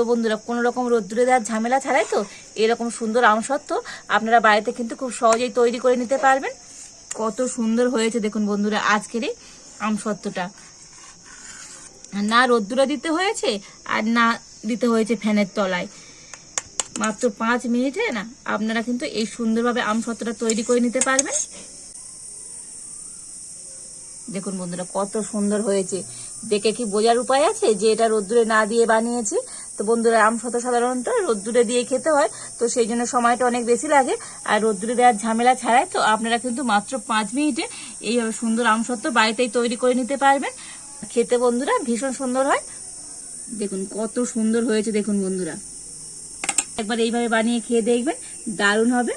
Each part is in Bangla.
তো বন্ধুরা, কোনো রকম রোদ্দুরে দেওয়ার ঝামেলা ছাড়াই তো এরকম সুন্দর আমসত্ত্ব আপনারা বাড়িতে কিন্তু খুব সহজেই তৈরি করে নিতে পারবেন। কত সুন্দর হয়েছে দেখুন বন্ধুরা আজকের এই আমসত্ত্বটা। না রোদ্দুরে দিতে হয়েছে আর না দিতে হয়েছে ফ্যানের তলায়। মাত্র পাঁচ মিনিটে না আপনারা কিন্তু এই সুন্দরভাবে আমসত্ত্বটা তৈরি করে নিতে পারবেন। দেখুন বন্ধুরা কত সুন্দর হয়েছে। দেখে কি বোঝার উপায় আছে যে এটা রোদ্দুরে না দিয়ে বানিয়েছি? তো বন্ধুরা আমসত্ত্ব সাধারণত রোদ্দুরে দিয়ে খেতে হয়, তো সেই জন্য সময়টা অনেক বেশি লাগে। আর রোদ্দুরে দেওয়ার ঝামেলা ছাড়াই তো আপনারা কিন্তু মাত্র পাঁচ মিনিটে এইভাবে সুন্দর আম আমসত্ত্ব বাড়িতেই তৈরি করে নিতে পারবেন। খেতে বন্ধুরা ভীষণ সুন্দর হয়। দেখুন কত সুন্দর হয়েছে, দেখুন বন্ধুরা। একবার এইভাবে বানিয়ে খেয়ে দেখবেন, দারুণ হবে।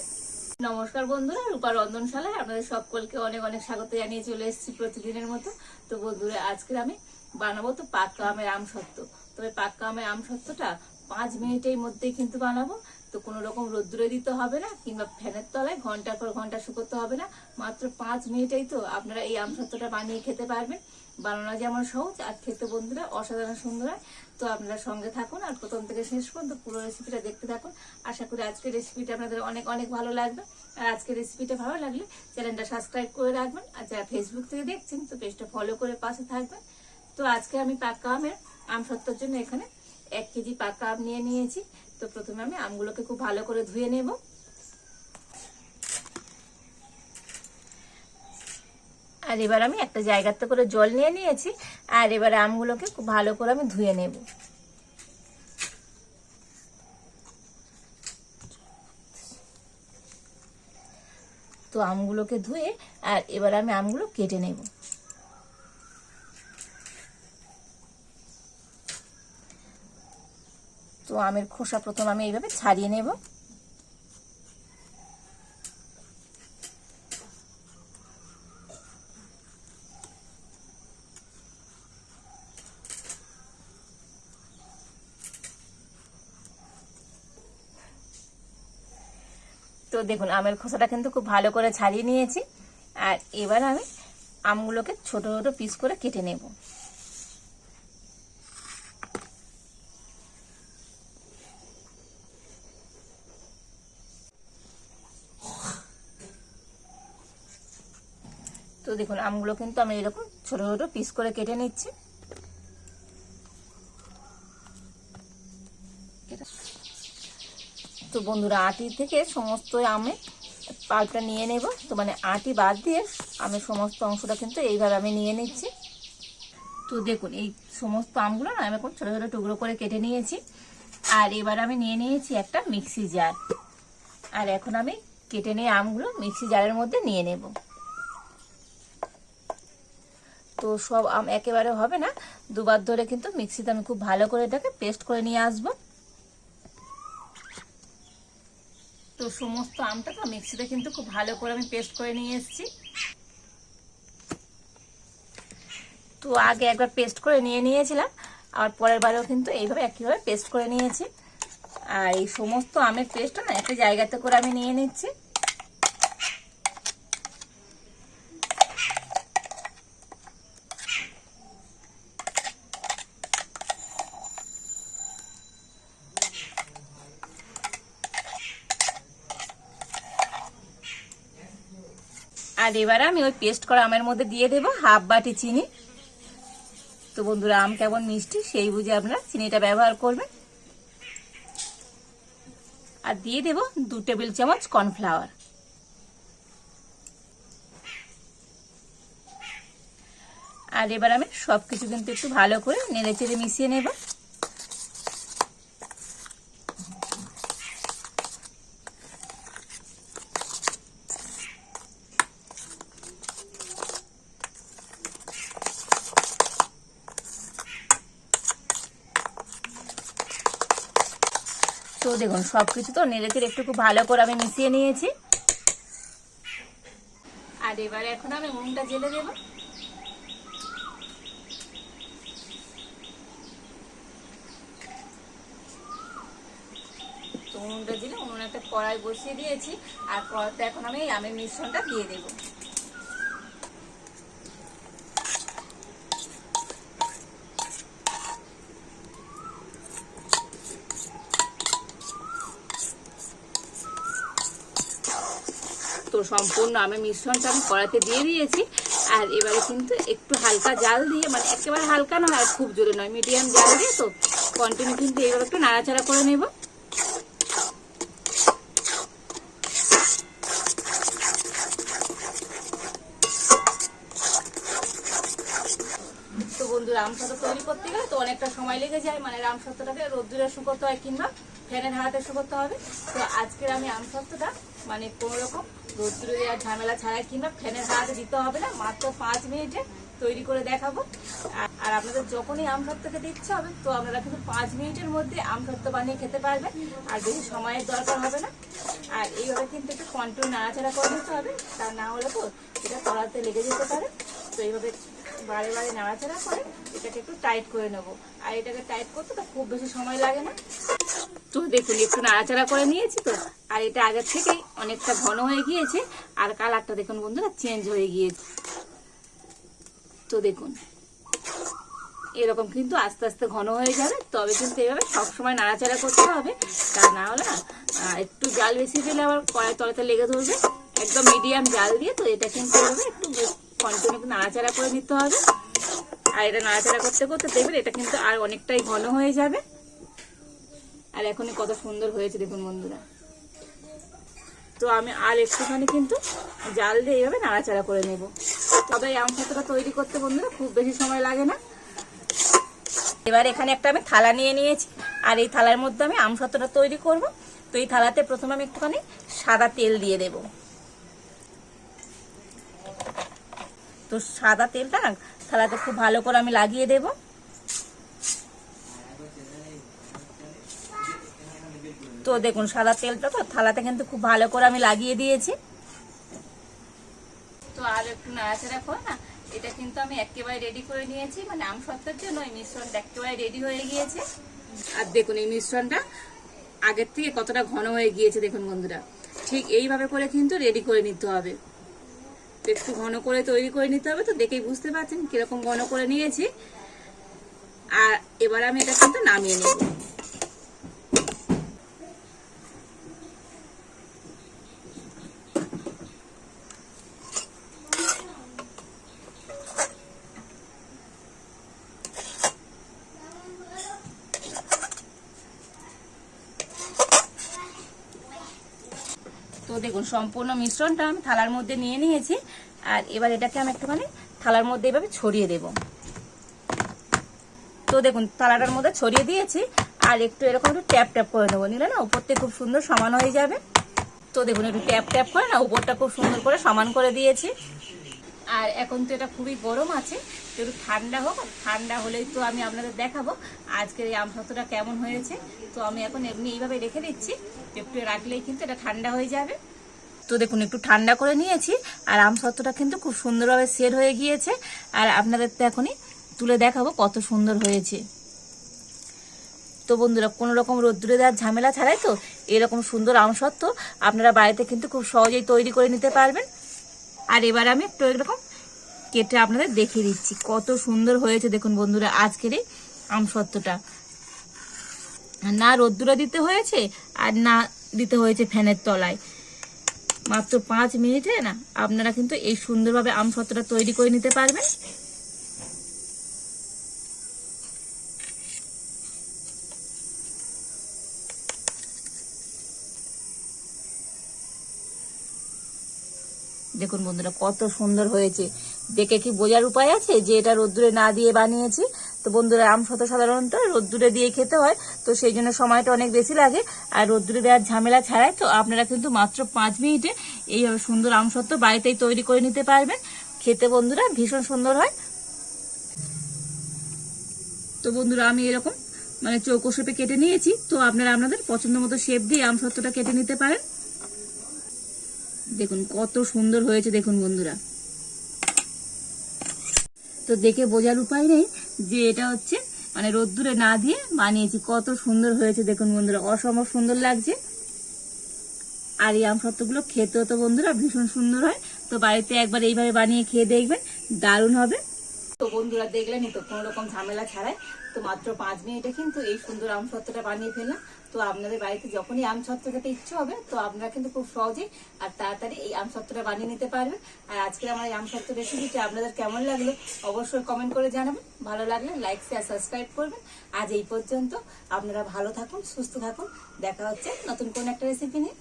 নমস্কার বন্ধুরা, রূপা রন্ধনশালায় আপনাদের সকলকে অনেক অনেক স্বাগত জানিয়ে চলে এসেছি প্রতিদিনের মতো। তো বন্ধুরা আজকে আমি বানাবো তো পাক্কা আমের আম সত্ত্ব। তবে পাক্কা আমের আম সত্ত্বটা পাঁচ মিনিটের মধ্যেই কিন্তু বানাবো। তো কোনো রকম রোদ্দুরে দিতে হবে না, কিংবা ফ্যানের তলায় ঘণ্টার পর ঘণ্টা শুকোতে হবে না। মাত্র পাঁচ মিনিটেই তো আপনারা এই আম সত্ত্বটা বানিয়ে খেতে পারবেন। বানানো যেমন সহজ, আর খেতে বন্ধুরা অসাধারণ সুন্দর হয়। তো আপনারা সঙ্গে থাকুন, আর প্রথম থেকে শেষ পর্যন্ত পুরো রেসিপিটা দেখতে থাকুন। আশা করি আজকের রেসিপিটা আপনাদের অনেক অনেক ভালো লাগবে। আর আজকের রেসিপিটা ভালো লাগলে চ্যানেলটা সাবস্ক্রাইব করে রাখবেন। আর যারা ফেসবুক থেকে দেখছেন, তো পেজটা ফলো করে পাশে থাকবেন। তো আজকে আমি পাকা আমের আম সত্তর জন্য এখানে এক কেজি পাকা আম নিয়ে নিয়েছি। তো প্রথমে আমি আমগুলোকে খুব ভালো করে ধুয়ে নেব। আর এবার আমি একটা জায়গাতে করে জল নিয়ে নিয়েছি। আর এবার আমগুলোকে খুব ভালো করে আমি ধুয়ে নেব। তো আমগুলোকে ধুয়ে আর এবার আমি আমগুলো কেটে নেব। তো আমের খোসা প্রথম আমি এইভাবে ছাড়িয়ে নেব। তো দেখুন, আমের খোসাটা কিন্তু খুব ভালো করে ছাড়িয়ে নিয়েছি। আর এবার আমি আমগুলোকে ছোট ছোট পিস করে কেটে নেব। তো দেখুন, আমগুলো কিন্তু আমি এরকম ছোট ছোট পিস করে কেটে নিচ্ছি। তো বন্ধুরা, আটি থেকে সমস্ত আমে পাল্পটা নিয়ে নেব। তো মানে আটি বাদ দিয়ে আমি সমস্ত অংশটা কিন্তু এইভাবে আমি নিয়ে নিচ্ছি। তো দেখুন, এই সমস্ত আমগুলো না আমি এখন ছোটো ছোটো টুকরো করে কেটে নিয়েছি। আর এবার আমি নিয়ে নিয়েছি একটা মিক্সি জার আর এখন আমি কেটে নিয়ে আমগুলো মিক্সি জারের মধ্যে নিয়ে নেব। তো সব আম একেবারে হবে না। দুবার ধরে কিন্তু মিক্সিতে আমি খুব ভালো করে এটাকে পেস্ট করে নিয়ে আসব। তো সমস্ত আমটা তো মিক্সিতে কিন্তু খুব ভালো করে আমি পেস্ট করে নিয়ে এসেছি। তো আগে একবার পেস্ট করে নিয়ে নিয়েছিলাম, আর পরের বারেও কিন্তু এইভাবে একইভাবে পেস্ট করে নিয়েছি। আর এই সমস্ত আমের পেস্টটা না একটা জায়গাতে করে আমি নিয়ে নিচ্ছি। আর এবার আমি ওই পেস্ট করা আমের মধ্যে দিয়ে দেবো হাফ বাটি চিনি। তো বন্ধুরা, আম কেমন মিষ্টি সেই বুঝে আপনারা চিনিটা ব্যবহার করবেন। আর দিয়ে দেব দু টেবিল চামচ কর্নফ্লাওয়ার। আর এবার আমি সবকিছু কিন্তু একটু ভালো করে নেড়ে চেড়ে মিশিয়ে নেব। তো দেখুন সব কিছু তো নেড়েচেড়ে একটু খুব ভালো করে আমি মিশিয়ে নিয়েছি। আর এবারে এখন আমি উনুনটা জেলে দেব। উনুনটা জেলে উনুন একটা কড়াই বসিয়ে দিয়েছি, আর কড়াইতে এখন আমি আমের মিশ্রণটা দিয়ে দেবো। সম্পূর্ণ আমি মিশ্রণটা আমি কড়াইতে দিয়ে দিয়েছি। আর এবারে কিন্তু একটু হালকা জাল দিয়ে মানে একেবারে হালকা নয়, আর খুব জোরে নয়, মিডিয়াম জাল দিয়ে তো কন্টিনিউ কিন্তু এইভাবে একটু নাড়াচাড়া করে নেব। তো বন্ধুরা আমসত্ত্ব তৈরি করতে গেলে তো অনেকটা সময় লেগে যায় মানে আমসত্ত্বটাকে রোদ্দুরে শুকোতে হয় কিংবা ফ্যানের হাতে শুকোতে হবে। তো আজকের আমি আমসত্ত্বটা মানে কোনো রোদ্দুরে দেওয়ার ঝামেলা ছাড়াই কিংবা ফ্যানের হাতে দিতে হবে না, মাত্র পাঁচ মিনিটে তৈরি করে দেখাবো। আর- আর আপনাদের যখনই আমসত্ত্বকে দিচ্ছে হবে, তো আপনারা কিন্তু পাঁচ মিনিটের মধ্যে আমসত্ত্ব বানিয়ে খেতে পারবেন, আর বেশি সময়ের দরকার হবে না। আর এইভাবে কিন্তু একটু কন্ট্রোল নাড়াচাড়া করে নিতে হবে, তা না হলে তো এটা কড়াতে লেগে যেতে পারে। তো এইভাবে বারে বারে নাড়াচাড়া করে এটাকে একটু টাইট করে নেব। আর এটাকে টাইট করতে তো খুব বেশি সময় লাগে না। তো দেখুন একটু নাড়াচাড়া করে নিয়েছি তো। আর এটা আগের থেকেই অনেকটা ঘন হয়ে গিয়েছে, আর কালারটা দেখুন বন্ধুরা চেঞ্জ হয়ে গিয়েছে। তো দেখুন, এরকম কিন্তু আস্তে আস্তে ঘন হয়ে যাবে, তবে কিন্তু এইভাবে সবসময় নাড়াচাড়া করতে হবে। তা না হলে একটু জাল বেশি দিলে আবার কড়াই তলাতে লেগে ধরবে, একদম মিডিয়াম জাল দিয়ে, তো এটা কিন্তু এইভাবে একটু কন্টিনিউ নাড়াচাড়া করে নিতে হবে। আর এটা নাড়াচাড়া করতে করতে দেখবেন, এটা কিন্তু আর অনেকটাই ঘন হয়ে যাবে। আর এখনই কত সুন্দর হয়েছে দেখুন বন্ধুরা। তো আমি আর একটুখানি কিন্তু জাল দিয়ে এইভাবে নাড়াচাড়া করে নেব। তবে এই আম খাতাটা তৈরি করতে বন্ধুরা খুব বেশি সময় লাগে না। এবার এখানে একটা আমি থালা নিয়ে নিয়েছি। আর এই থালার মধ্যে আমি আম তৈরি করব। তো এই থালাতে প্রথমে আমি একটুখানি সাদা তেল দিয়ে দেব। তো সাদা তেলটা থালাতে খুব ভালো করে আমি লাগিয়ে দেব। তো দেখুন, সাদা তেলটা তো থালাতে কিন্তু খুব ভালো করে আমি লাগিয়ে দিয়েছি। তো আর একটু নাড়াচাড়া করে না, এটা কিন্তু আমি একেবারে রেডি করে নিয়েছি মানে আম সত্ত্বের জন্য এই মিশ্রণটা একেবারে রেডি হয়ে গিয়েছে। আর দেখুন এই মিশ্রণটা আগের থেকে কতটা ঘন হয়ে গিয়েছে, দেখুন বন্ধুরা। ঠিক এইভাবে করে কিন্তু রেডি করে নিতে হবে। একটু ঘন করে তৈরি করে নিতে হবে, তো দেখেই বুঝতে পারছেন কীরকম ঘন করে নিয়েছি। আর এবার আমি এটা কিন্তু নামিয়ে নেব। তো দেখুন, সম্পূর্ণ মিশ্রণটা আমি থালার মধ্যে নিয়ে নিয়েছি। আর এবার এটাকে আমি একটুখানি থালার মধ্যে এভাবে ছড়িয়ে দেব। তো দেখুন, থালাটার মধ্যে ছড়িয়ে দিয়েছি। আর একটু এরকম একটু ট্যাপ ট্যাপ করে নেব। নিলে না উপর থেকে খুব সুন্দর সমান হয়ে যাবে। তো দেখুন, একটু ট্যাপ ট্যাপ করে না উপরটা খুব সুন্দর করে সমান করে দিয়েছি। আর এখন তো এটা খুবই গরম আছে, তো একটু ঠান্ডা হোক ঠান্ডা হলেই তো আমি আপনাদের দেখাবো আজকের এই আমসত্ত্বটা কেমন হয়েছে। তো আমি এখন এমনি এইভাবে রেখে দিচ্ছি, একটু রাখলেই কিন্তু এটা ঠান্ডা হয়ে যাবে। তো দেখুন, একটু ঠান্ডা করে নিয়েছি, আর আমসত্ত্বটা কিন্তু খুব সুন্দরভাবে সেট হয়ে গিয়েছে। আর আপনাদের তো এখনই তুলে দেখাবো কত সুন্দর হয়েছে। তো বন্ধুরা, কোনো রকম রোদ্দুরে দেওয়ার ঝামেলা ছাড়াই তো এরকম সুন্দর আমসত্ত্ব আপনারা বাড়িতে কিন্তু খুব সহজেই তৈরি করে নিতে পারবেন। আর এবার আমি একটু এরকম কেটে আপনাদের দেখিয়ে দিচ্ছি। কত সুন্দর হয়েছে দেখুন বন্ধুরা আজকের এই আমসত্ত্বটা। না রোদ্দুরা দিতে হয়েছে আর না দিতে হয়েছে ফ্যানের তলায়। মাত্র পাঁচ মিনিটে না আপনারা কিন্তু এই সুন্দরভাবে আমসত্ত্বটা তৈরি করে নিতে পারবেন। দেখুন বন্ধুরা, কত সুন্দর হয়েছে। দেখে কি বোঝার উপায় আছে যে এটা রোদ্দুরে না দিয়ে বানিয়েছি? তো বন্ধুরা আমসত সাধারণত রোদ্দুরে দিয়ে খেতে হয়, তো সেই জন্য সময়টা অনেক বেশি লাগে। আর রোদ্দুরে দেওয়ার ঝামেলা ছাড়াই তো আপনারা কিন্তু মাত্র পাঁচ মিনিটে এইভাবে সুন্দর আমসত্ব বাড়িতেই তৈরি করে নিতে পারবেন। খেতে বন্ধুরা ভীষণ সুন্দর হয়। তো বন্ধুরা, আমি এরকম মানে চৌকো শেপে কেটে নিয়েছি। তো আপনারা আপনাদের পছন্দ মতো শেপ দিয়ে আমসত্বটা কেটে নিতে পারেন। দেখুন, কত সুন্দর হয়েছে, দেখুন বন্ধুরা। তো দেখে বোঝার উপায় নেই যে এটা হচ্ছে মানে রোদ্দুরে না দিয়ে বানিয়েছি। কত সুন্দর হয়েছে, দেখুন বন্ধুরা, অসম্ভব সুন্দর লাগছে। আর এই আমসত্ত্বগুলো খেতেও তো বন্ধুরা ভীষণ সুন্দর হয়। তো বাড়িতে একবার এইভাবে বানিয়ে খেয়ে দেখবেন, দারুণ হবে। তো বন্ধুরা দেখলেনই তো, কোনো রকম ঝামেলা ছাড়াই তো মাত্র পাঁচ মিনিটে কিন্তু এই সুন্দর আম সত্ত্বটা বানিয়ে ফেললাম। তো আপনাদের বাড়িতে যখনই আম সত্ত্ব খেতে ইচ্ছে হবে, তো আপনারা কিন্তু খুব সহজেই আর তাড়াতাড়ি এই আম সত্ত্বটা বানিয়ে নিতে পারবেন। আর আজকে আমার এই আম সত্ত্ব রেসিপিটা আপনাদের কেমন লাগল অবশ্যই কমেন্ট করে জানাবেন। ভালো লাগলে লাইক শেয়ার সাবস্ক্রাইব করবেন। আজ এই পর্যন্ত আপনারা ভালো থাকুন, সুস্থ থাকুন। দেখা হচ্ছে নতুন কোন একটা রেসিপি নিয়ে।